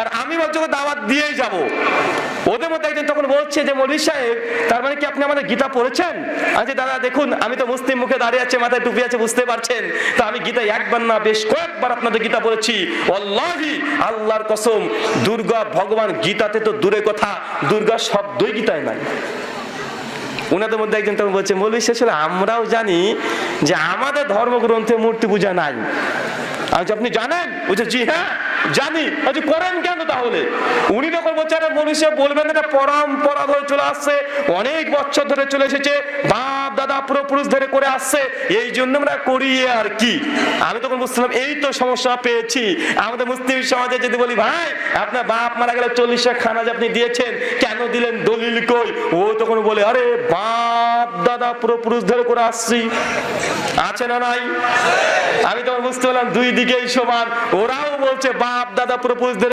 আর আমি বলছি দাওয়াত দিয়েই যাব। ওদের মধ্যে একজন তখন বলছে যে, মৌলী সাহেব, তার মানে কি আপনি আমাদের গীতা পড়েছেন? আচ্ছা দাদা, দেখুন, আমি তো মুসলিম মুখে দাঁড়িয়ে আছে, মাথায় টুপি আছে, বুঝতে পারছেন? তা আমি গীতা একবার না, বেশ কয়েকবার আপনাদের গীতা পড়েছি। অল্লাহি আল্লাহর কসম, দুর্গা ভগবান গীতাতে তো দূরে কথা, দুর্গা শব্দই গীতায় নাই। ওনাদের মধ্যে একজন তখন বলছে, মৌলী শেষ আমরাও জানি যে আমাদের ধর্মগ্রন্থে মূর্তি পূজা নাই। আজ আপনি জানেন? বলছে জি হ্যাঁ জানি। আচ্ছা করেন কেন তাহলে? উনি তখন বলছে বলবেন এটা পরম্পরা ধরে চলে আসছে, অনেক বছর ধরে চলে এসেছে, বাপ, দাদা পুরোপুরুষ ধরে করে আসছে, এই জন্য আমরা করি আর কি। আমি তখন বুঝছিলাম, এই তো সমস্যা পেয়েছি। আমাদের মুসলিম সমাজে যদি বলি, ভাই, আপনার বাপ মারা গেলে চল্লিশ খানা যে আপনি দিয়েছেন, কেন দিলেন দলিল কই? ও তখন বলে, আরে বাপ, দাদা পুরোপুরুষ ধরে করে আসছি। আছে না নাই? আমি তখন বুঝতে পারলাম, দুই দিকেই সমান। ওরাও বলছে, বাপ, দাদা পুরোপুরুষ